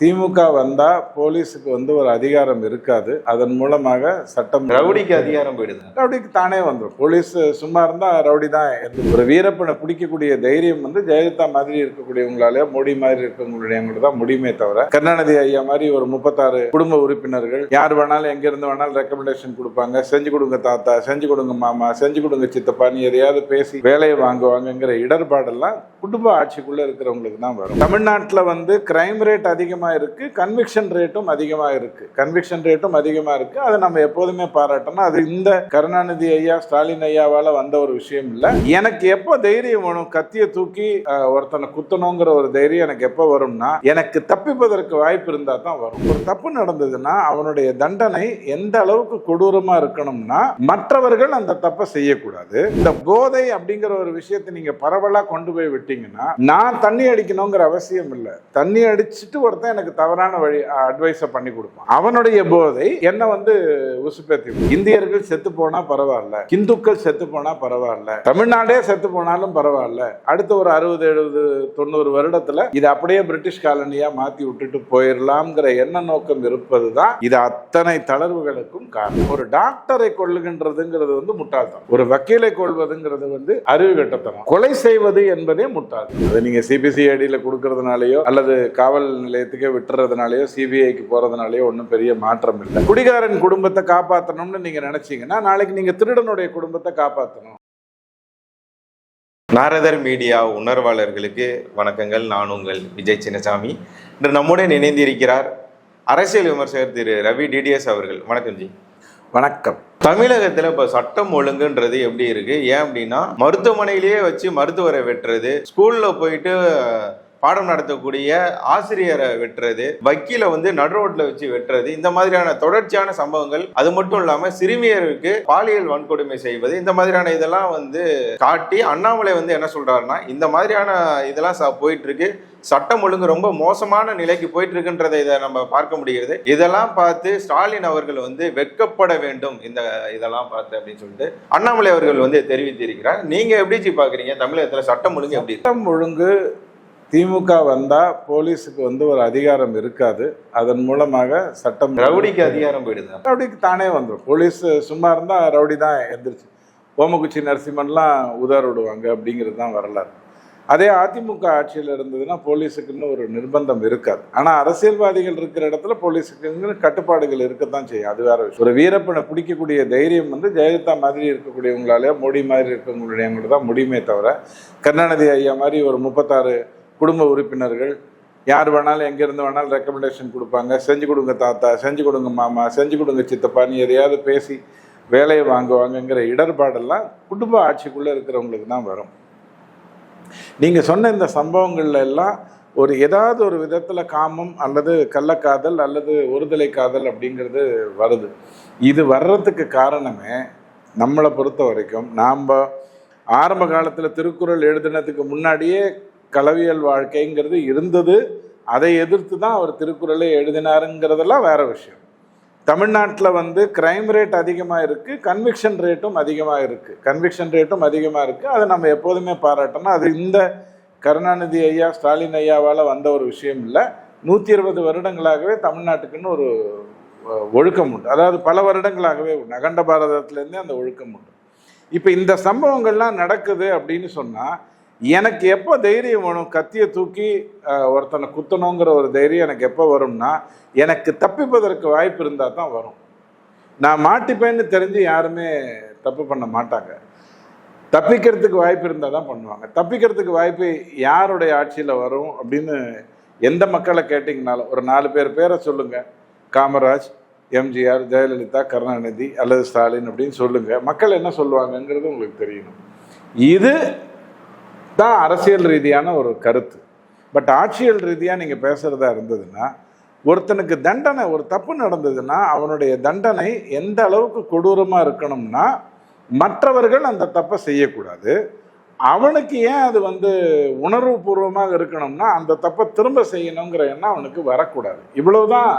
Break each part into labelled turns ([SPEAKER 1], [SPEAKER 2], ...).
[SPEAKER 1] திமுக வந்தா போலீஸுக்கு வந்து ஒரு அதிகாரம் இருக்காது. அதன் மூலமாக சட்டம்
[SPEAKER 2] ரவுடிக்கு அதிகாரம் போயிடுது.
[SPEAKER 1] ரவுடிக்கு தானே வந்துடும் போலீஸ் சும்மா இருந்தா ரவுடி தான். ஒரு வீரப்பனை பிடிக்கக்கூடிய தைரியம் வந்து ஜெயலலிதா மாதிரி இருக்கக்கூடியவங்களால மோடி மாதிரி இருக்கக்கூடியவங்களுக்கு தான் முடியுமே தவிர கருணாநிதி ஐயா மாதிரி ஒரு முப்பத்தாறு குடும்ப உறுப்பினர்கள் யார் வேணாலும் எங்க இருந்து வேணாலும் ரெக்கமெண்டேஷன் கொடுப்பாங்க. செஞ்சு கொடுங்க தாத்தா செஞ்சு கொடுங்க மாமா செஞ்சு கொடுங்க சித்தப்பான்னு எதையாவது பேசி வேலையை வாங்குவாங்கங்கிற இடர்பாடெல்லாம் குடும்ப ஆட்சிக்குள்ள இருக்கிறவங்களுக்கு தான் வரும். தமிழ்நாட்டில் வந்து கிரைம் ரேட் அதிகமாக இருக்கு கன்விக்ஷன் ரேட்டும் அதிகமாக இருக்கு. கன்விக்ஷன் ரேட்டும் அதிகமாக இருக்கு. அதை நம்ம எப்போதுமே பாராட்டணும். அது இந்த கருணாநிதி ஐயா ஸ்டாலின் ஐயாவால் வந்த ஒரு விஷயம் இல்லை. எனக்கு எப்போ தைரியம் வேணும் கத்தியை தூக்கி ஒருத்தனை குத்தணுங்கிற ஒரு தைரியம் எனக்கு எப்போ வரும்னா எனக்கு தப்பிப்பதற்கு வாய்ப்பு இருந்தால் தான் வரும். ஒரு தப்பு நடந்ததுன்னா அவனுடைய தண்டனை எந்த அளவுக்கு கொடூரமாக இருக்கணும்னா மற்றவர்கள் அந்த தப்பை செய்யக்கூடாது. இந்த போதை அப்படிங்கிற ஒரு விஷயத்தை நீங்கள் பரவலாக கொண்டு போய் விட்டீங்கன்னா நான் தண்ணி அடிக்கணுங்கிற அவசியம் இல்லை. தண்ணி அடிச்சுட்டு ஒருத்தன் எனக்கு தவறான வழி அட்வைஸை பண்ணி கொடுப்பான். அவனுடைய போதை என்ன வந்து உசுப்பேத்தி இந்தியர்கள் செத்து போனா பரவாயில்ல. இந்துக்கள் செத்து போனா பரவாயில்ல. தமிழ்நாடே செத்து போனாலும் பரவாயில்ல. அடுத்த ஒரு அறுபது எழுபது தொண்ணூறு வருடத்துல இது அப்படியே பிரிட்டிஷ் காலனியா மாத்தி விட்டுட்டு போயிடலாம்ங்கிற எண்ண நோக்கம் இருப்பதுதான் இது அத்தனை தளர்வுகளுக்கும் காரணம். ஒரு டாக்டரை கொள்ளுகின்றதுங்கிறது வந்து முட்டாள்தனம். ஒரு வக்கீலை கொள்வதுங்கிறது வந்து அறிவு கட்டத்தனம். கொலை செய்வது என்பதே முட்டாள்தனம் அது நீங்க சிபிசிஐடியில கொடுக்கறதுனாலயோ அல்லது காவல் நிலையத்துக்கே விட்டுறதுனாலயோ சிபிஐக்கு போறதுனாலயோ ஒன்றும் பெரிய மாற்றம் இல்லை. குடிகாரன் குடும்பத்தை காப்பாற்றணும்னு நீங்க நினைச்சீங்கன்னா நாளைக்கு நீங்க திருடனுடைய குடும்பத்தை காப்பாற்றணும்
[SPEAKER 2] நாரதர் மீடியா உணர்வாளர்களுக்கு வணக்கங்கள். நான் உங்கள் விஜய் சின்னசாமி. இன்று நம்முடன் இணைந்திருக்கிறார் அரசியல் விமர்சகர் திரு ரவி டிடிஎஸ் அவர்கள். வணக்கம் ஜி.
[SPEAKER 1] வணக்கம்.
[SPEAKER 2] தமிழகத்துல இப்ப சட்டம் ஒழுங்குன்றது எப்படி இருக்கு? ஏன் அப்படின்னா மருத்துவமனையிலேயே வச்சு மருத்துவரை வெட்டுறது ஸ்கூல்ல போயிட்டு பாடம் நடத்தக்கூடிய ஆசிரியரை வெட்டுறது வக்கீல வந்து நடுரோட்ல வச்சு வெட்டுறது இந்த மாதிரியான தொடர்ச்சியான சம்பவங்கள். அது மட்டும் இல்லாம சிறுமியருக்கு பாலியல் வன்கொடுமை செய்வது இந்த மாதிரியான இதெல்லாம் வந்து காட்டி அண்ணாமலை வந்து என்ன சொல்றாருன்னா இந்த மாதிரியான இதெல்லாம் போயிட்டு இருக்கு சட்டம் ஒழுங்கு ரொம்ப மோசமான நிலைக்கு போயிட்டு இருக்குன்றதை இதை நம்ம பார்க்க முடிகிறது. இதெல்லாம் பார்த்து ஸ்டாலின் அவர்கள் வந்து வெட்கப்பட வேண்டும் இந்த இதெல்லாம் பார்த்து அப்படின்னு சொல்லிட்டு அண்ணாமலை அவர்கள் வந்து தெரிவித்திருக்கிறார். நீங்க எப்படி பாக்குறீங்க? தமிழகத்துல சட்டம் ஒழுங்கு எப்படி
[SPEAKER 1] சட்டம் ஒழுங்கு திமுக வந்தா போலீஸுக்கு வந்து ஒரு அதிகாரம் இருக்காது. அதன் மூலமாக சட்டம்
[SPEAKER 2] ரவுடிக்கு அதிகாரம் போயிடுது?
[SPEAKER 1] ரவுடிக்கு தானே வந்துடும் போலீஸ் சும்மா இருந்தா ரவுடி தான் எந்திரிச்சு ஓமகுச்சி நரசிம்மன்லாம் உதார விடுவாங்க அப்படிங்கிறது தான் வரலாறு. அதே அதிமுக ஆட்சியில் இருந்ததுன்னா போலீஸுக்குன்னு ஒரு நிர்பந்தம் இருக்காது. ஆனால் அரசியல்வாதிகள் இருக்கிற இடத்துல போலீஸுக்குன்னு கட்டுப்பாடுகள் இருக்கத்தான் செய்யும். அது வேற விஷயம். ஒரு வீரப்பனை பிடிக்கக்கூடிய தைரியம் வந்து ஜெயலலிதா மாதிரி இருக்கக்கூடியவங்களாலே மோடி மாதிரி இருக்கக்கூடியவங்களுக்கு தான் முடியுமே தவிர கருணாநிதி ஐயா மாதிரி ஒரு முப்பத்தாறு குடும்ப உறுப்பினர்கள் யார் வேணாலும் எங்கேருந்து வேணாலும் ரெக்கமெண்டேஷன் கொடுப்பாங்க. செஞ்சு கொடுங்க தாத்தா செஞ்சு கொடுங்க மாமா செஞ்சு கொடுங்க சித்தப்பான்னு எதையாவது பேசி வேலையை வாங்குவாங்கங்கிற இடர்பாடெல்லாம் குடும்ப ஆட்சிக்குள்ளே இருக்கிறவங்களுக்கு தான் வரும். நீங்கள் சொன்ன இந்த சம்பவங்கள்ல எல்லாம் ஒரு ஏதாவது ஒரு விதத்தில் காமம் அல்லது கள்ளக்காதல் அல்லது ஒருதலை காதல் அப்படிங்கிறது வருது. இது வர்றதுக்கு காரணமே நம்மளை பொறுத்த வரைக்கும் நாம் ஆரம்ப காலத்தில் திருக்குறள் எழுதினதுக்கு முன்னாடியே களவியல் வாழ்க்கைங்கிறது இருந்தது. அதை எதிர்த்து தான் அவர் திருக்குறளை எழுதினாருங்கிறதெல்லாம் வேற விஷயம். தமிழ்நாட்டில் வந்து கிரைம் ரேட் அதிகமாக இருக்குது கன்விக்ஷன் ரேட்டும் அதிகமாக இருக்குது கன்விக்ஷன் ரேட்டும் அதிகமாக இருக்குது அதை நம்ம எப்போதுமே பாராட்டணும். அது இந்த கருணாநிதி ஐயா ஸ்டாலின் ஐயாவால் வந்த ஒரு விஷயம் இல்லை. நூற்றி இருபது வருடங்களாகவே தமிழ்நாட்டுக்குன்னு ஒரு ஒழுக்கம் உண்டு. அதாவது பல வருடங்களாகவே உண்டு. அகண்ட பாரதத்துலேருந்தே அந்த ஒழுக்கம் உண்டு. இப்போ இந்த சம்பவங்கள்லாம் நடக்குது அப்படின்னு சொன்னால் எனக்கு எப்போ தைரியம் வேணும்? கத்தியை தூக்கி ஒருத்தனை குத்தணுங்கிற ஒரு தைரியம் எனக்கு எப்போ வரும்னா எனக்கு தப்பிப்பதற்கு வாய்ப்பு இருந்தால் தான் வரும். நான் மாட்டிப்பேன்னு தெரிஞ்சு யாருமே தப்பு பண்ண மாட்டாங்க. தப்பிக்கிறதுக்கு வாய்ப்பு இருந்தால் தான் பண்ணுவாங்க. தப்பிக்கிறதுக்கு வாய்ப்பு யாருடைய ஆட்சியில் வரும் அப்படின்னு எந்த மக்களை கேட்டிங்கனாலும் ஒரு நாலு பேர் பேரை சொல்லுங்கள் காமராஜ் எம்ஜிஆர் ஜெயலலிதா கருணாநிதி அல்லது ஸ்டாலின் அப்படின்னு சொல்லுங்கள் மக்கள் என்ன சொல்லுவாங்கங்கிறது உங்களுக்கு தெரியணும். இது தான் அரசியல் ரீதியான ஒரு கருத்து. பட் ஆட்சியல் ரீதியாக நீங்கள் பேசுகிறதா இருந்ததுன்னா ஒருத்தனுக்கு தண்டனை ஒரு தப்பு நடந்ததுன்னா அவனுடைய தண்டனை எந்த அளவுக்கு கொடூரமாக இருக்கணும்னா மற்றவர்கள் அந்த தப்பை செய்யக்கூடாது. அவனுக்கு ஏன் அது வந்து உணர்வுபூர்வமாக இருக்கணும்னா அந்த தப்பை திரும்ப செய்யணுங்கிற எண்ணம் அவனுக்கு வரக்கூடாது. இவ்வளவுதான்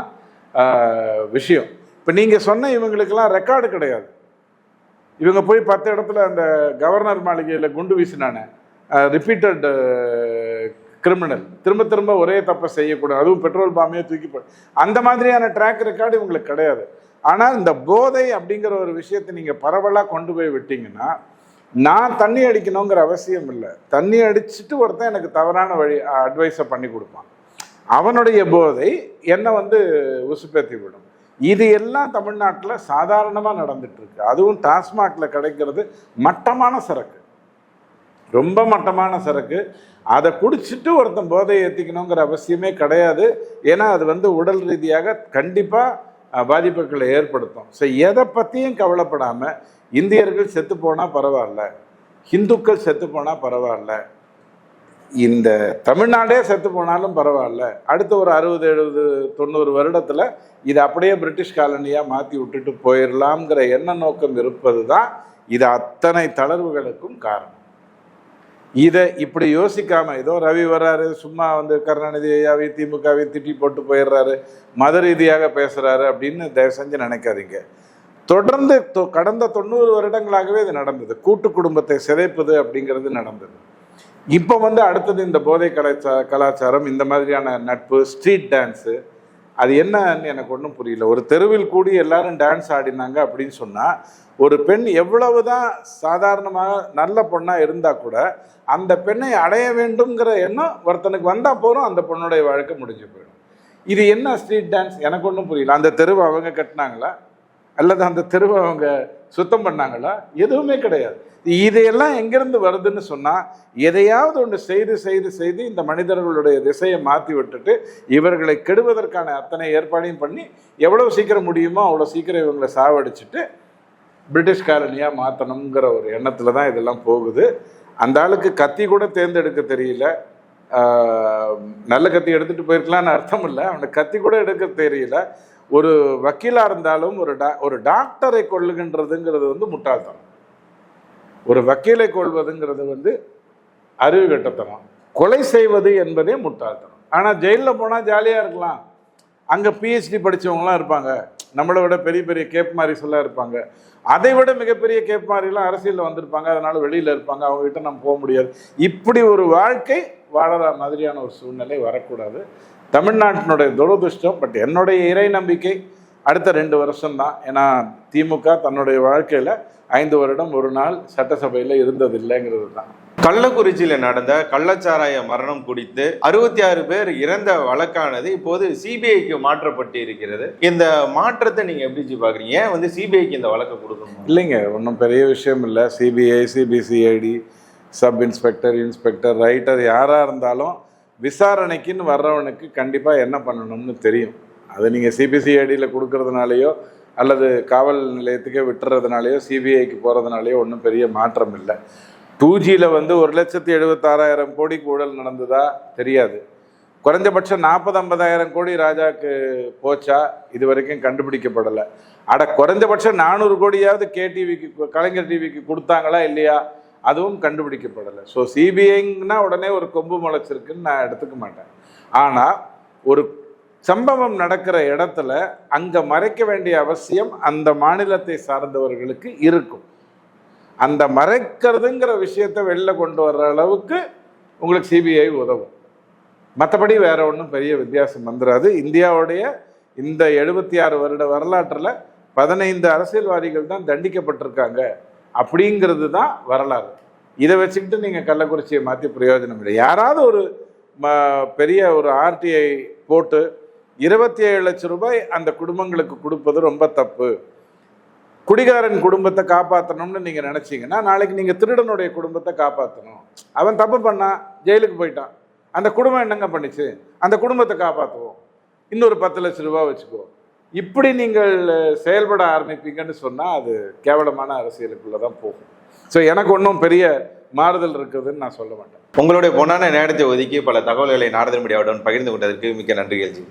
[SPEAKER 1] விஷயம். இப்போ நீங்கள் சொன்ன இவங்களுக்கெல்லாம் ரெக்கார்டு கிடையாது. இவங்க போய் பத்து இடத்துல அந்த கவர்னர் மாளிகையில் குண்டு வீசினானே. ரிப்பீட்டட் கிரிமினல் திரும்ப திரும்ப ஒரே தப்பை செய்யக்கூடாது. அதுவும் பெட்ரோல் பாம்பையே தூக்கி போ அந்த மாதிரியான ட்ராக் ரெக்கார்டு இவங்களுக்கு கிடையாது. ஆனால் இந்த போதை அப்படிங்கிற ஒரு விஷயத்தை நீங்கள் பரவலாக கொண்டு போய் விட்டீங்கன்னா நான் தண்ணி அடிக்கணுங்கிற அவசியம் இல்லை. தண்ணி அடிச்சுட்டு ஒருத்தன் எனக்கு தவறான வழி அட்வைஸை பண்ணி கொடுப்பான். அவனுடைய போதை என்னை வந்து உசுப்பேத்தி விடும். இது எல்லாம் தமிழ்நாட்டில் சாதாரணமாக நடந்துட்டு இருக்கு. அதுவும் டாஸ்மாகில் கிடைக்கிறது மட்டமான சரக்கு. ரொம்ப மட்டமான சரக்கு. அதை குடிச்சிட்டு ஒருத்தன் போதையை ஏற்றிக்கணுங்கிற அவசியமே கிடையாது. ஏன்னா அது வந்து உடல் ரீதியாக கண்டிப்பாக பாதிப்புகளை ஏற்படுத்தும். ஸோ எதை பற்றியும் கவலைப்படாமல் இந்தியர்கள் செத்து போனால் பரவாயில்ல. ஹிந்துக்கள் செத்து போனால் பரவாயில்ல. இந்த தமிழ்நாடே செத்து போனாலும் பரவாயில்ல. அடுத்த ஒரு அறுபது எழுபது தொண்ணூறு வருடத்தில் இதை அப்படியே பிரிட்டிஷ் காலனியாக மாற்றி விட்டுட்டு போயிடலாம்ங்கிற எண்ண நோக்கம் இருப்பது தான் இது அத்தனை தளர்வுகளுக்கும் காரணம். இதை இப்படி யோசிக்காம ஏதோ ரவி வர்றாரு சும்மா வந்து கருணாநிதி ஐயாவை திமுகவை திட்டி போட்டு போயிடுறாரு மத ரீதியாக பேசுறாரு அப்படின்னு தயவு செஞ்சு நினைக்காதீங்க. தொடர்ந்து தொ- கடந்த தொண்ணூறு வருடங்களாகவே இது நடந்தது. கூட்டு குடும்பத்தை சிதைப்பது அப்படிங்கிறது நடந்தது. இப்போ வந்து அடுத்தது இந்த போதை கலாச்சா கலாச்சாரம் இந்த மாதிரியான நட்பு ஸ்ட்ரீட் டான்ஸு அது என்னன்னு எனக்கு ஒன்றும் புரியல. ஒரு தெருவில் கூடி எல்லாரும் டான்ஸ் ஆடினாங்க அப்படின்னு சொன்னால் ஒரு பெண் எவ்வளவுதான் சாதாரணமாக நல்ல பொண்ணாக இருந்தால் கூட அந்த பெண்ணை அடைய வேண்டும்ங்கிற எண்ணம் ஒருத்தனுக்கு வந்தால் போகிறோம் அந்த பொண்ணுடைய வாழ்க்கை முடிஞ்சு போயிடும். இது என்ன ஸ்ட்ரீட் டான்ஸ் எனக்கு ஒன்றும் புரியல. அந்த தெருவை அவங்க கட்டினாங்களா? அல்லது அந்த தெருவை அவங்க சுத்தம் பண்ணாங்களா? எதுவுமே கிடையாது. இதையெல்லாம் எங்கேருந்து வருதுன்னு சொன்னால் எதையாவது ஒன்று செய்து செய்து செய்து இந்த மனிதர்களுடைய திசையை மாற்றி விட்டுட்டு இவர்களை கெடுவதற்கான அத்தனை ஏற்பாடையும் பண்ணி எவ்வளோ சீக்கிரம் முடியுமோ அவ்வளோ சீக்கிரம் இவங்களை சாவடிச்சுட்டு பிரிட்டிஷ் காலனியாக மாற்றணுங்கிற ஒரு எண்ணத்தில் தான் இதெல்லாம் போகுது. அந்த ஆளுக்கு கத்தி கூட தேர்ந்தெடுக்க தெரியல. நல்ல கத்தி எடுத்துகிட்டு போயிருக்கலாம்னு அர்த்தம் இல்லை. அவனுக்கு கத்தி கூட எடுக்க தெரியல. ஒரு வக்கீலாக இருந்தாலும் ஒரு டா ஒரு டாக்டரை கொள்ளுகின்றதுங்கிறது வந்து முட்டாள்தனம். ஒரு வக்கீலை கொள்வதுங்கிறது வந்து அறிவு கட்டத்தனம். கொலை செய்வது என்பதே முட்டாள்தனம். ஆனால் ஜெயிலில் போனால் ஜாலியாக இருக்கலாம். அங்கே பிஹெச்டி படித்தவங்களாம் இருப்பாங்க. நம்மளை விட பெரிய பெரிய கேப் மாரிஸ் எல்லாம் இருப்பாங்க. அதை விட மிகப்பெரிய கேப் மாரிலாம் அரசியலில் வந்திருப்பாங்க. அதனால வெளியில் இருப்பாங்க. அவங்ககிட்ட நம்ம போக முடியாது. இப்படி ஒரு வாழ்க்கை வாழற மாதிரியான ஒரு சூழ்நிலை வரக்கூடாது. தமிழ்நாட்டினுடைய துரதிருஷ்டம் பட் என்னுடைய இறை நம்பிக்கை அடுத்த ரெண்டு வருஷம்தான். ஏன்னா திமுக தன்னுடைய வாழ்க்கையில் ஐந்து வருடம் ஒரு நாள் சட்டசபையில் இருந்ததில்லைங்கிறது தான்
[SPEAKER 2] கள்ளக்குறிச்சியில் நடந்த கள்ளச்சாராய மரணம் குறித்து அறுபத்தி ஆறு பேர் இறந்த வழக்கானது இப்போது சிபிஐக்கு மாற்றப்பட்டு இருக்கிறது இந்த மாற்றத்தை நீங்க எப்படி ஜி பாக்குறீங்க? ஏன் வந்து சிபிஐக்கு இந்த வழக்கை கொடுக்கணும்?
[SPEAKER 1] இல்லைங்க ஒன்றும் பெரிய விஷயம் இல்லை. CBI CBCID sub inspector inspector writer யாராக இருந்தாலும் விசாரணைக்குன்னு வர்றவனுக்கு கண்டிப்பாக என்ன பண்ணணும்னு தெரியும். அது நீங்கள் சிபிசிஐடியில் கொடுக்கறதுனாலையோ அல்லது காவல் நிலையத்துக்கே விட்டுறதுனாலையோ சிபிஐக்கு போகிறதுனாலையோ ஒன்றும் பெரிய மாற்றம் இல்லை. டூ ஜியில் வந்து ஒரு லட்சத்தி எழுபத்தாறாயிரம் கோடிக்கு ஊழல் நடந்ததா தெரியாது. குறைஞ்சபட்சம் நாற்பது ஐம்பதாயிரம் கோடி ராஜாவுக்கு போச்சா இது வரைக்கும் கண்டுபிடிக்கப்படலை. அட குறைஞ்சபட்சம் நானூறு கோடியாவது கேடிவிக்கு கலைஞர் டிவிக்கு கொடுத்தாங்களா இல்லையா? அதுவும் கண்டுபிடிக்கப்படலை. ஸோ சிபிஐங்கன்னா உடனே ஒரு கொம்பு முளைச்சிருக்குன்னு நான் எடுத்துக்க மாட்டேன். ஆனால் ஒரு சம்பவம் நடக்கிற இடத்துல அங்கே மறைக்க வேண்டிய அவசியம் அந்த மாநிலத்தை சார்ந்தவர்களுக்கு இருக்கும். அந்த மறைக்கிறதுங்கிற விஷயத்தை வெளில கொண்டு வர்ற அளவுக்கு உங்களுக்கு சிபிஐ உதவும். மற்றபடி வேற ஒன்றும் பெரிய வித்தியாசம் வந்துடாது இந்தியாவுடைய இந்த எழுபத்தி ஆறு வருட வரலாற்றில் பதினைந்து அரசியல்வாதிகள் தான் தண்டிக்கப்பட்டிருக்காங்க. அப்படிங்கிறது தான் வரலாறு. இதை வச்சுக்கிட்டு நீங்கள் கள்ளக்குறிச்சியை மாற்றி பிரயோஜனம் இல்லை. யாராவது ஒரு ம பெரிய ஒரு ஆர்டிஐ போட்டு இருபத்தி ஏழு லட்சம் ரூபாய் அந்த குடும்பங்களுக்கு கொடுப்பது ரொம்ப தப்பு. குடிகாரன் குடும்பத்தை காப்பாற்றணும்னு நீங்கள் நினச்சிங்கன்னா நாளைக்கு நீங்கள் திருடனுடைய குடும்பத்தை காப்பாற்றணும் அவன் தப்பு பண்ணான் ஜெயிலுக்கு போயிட்டான். அந்த குடும்பம் என்னங்க பண்ணிச்சு? அந்த குடும்பத்தை காப்பாற்றுவோம் இன்னொரு பத்து லட்ச ரூபா வச்சுக்குவோம். இப்படி நீங்கள் செயல்பட ஆரம்பிப்பீங்கன்னு சொன்னால் அது கேவலமான அரசியலுக்குள்ளே தான் போகும். ஸோ எனக்கு ஒன்றும் பெரிய மாறுதல் இருக்குதுன்னு நான் சொல்ல மாட்டேன்.
[SPEAKER 2] உங்களுடைய பொன்னான நேரத்தை ஒதுக்கி பல தகவல்களை நாரதன் மீடியாவுடன் பகிர்ந்து கொண்டதற்கு மிக்க நன்றிகள் ஜி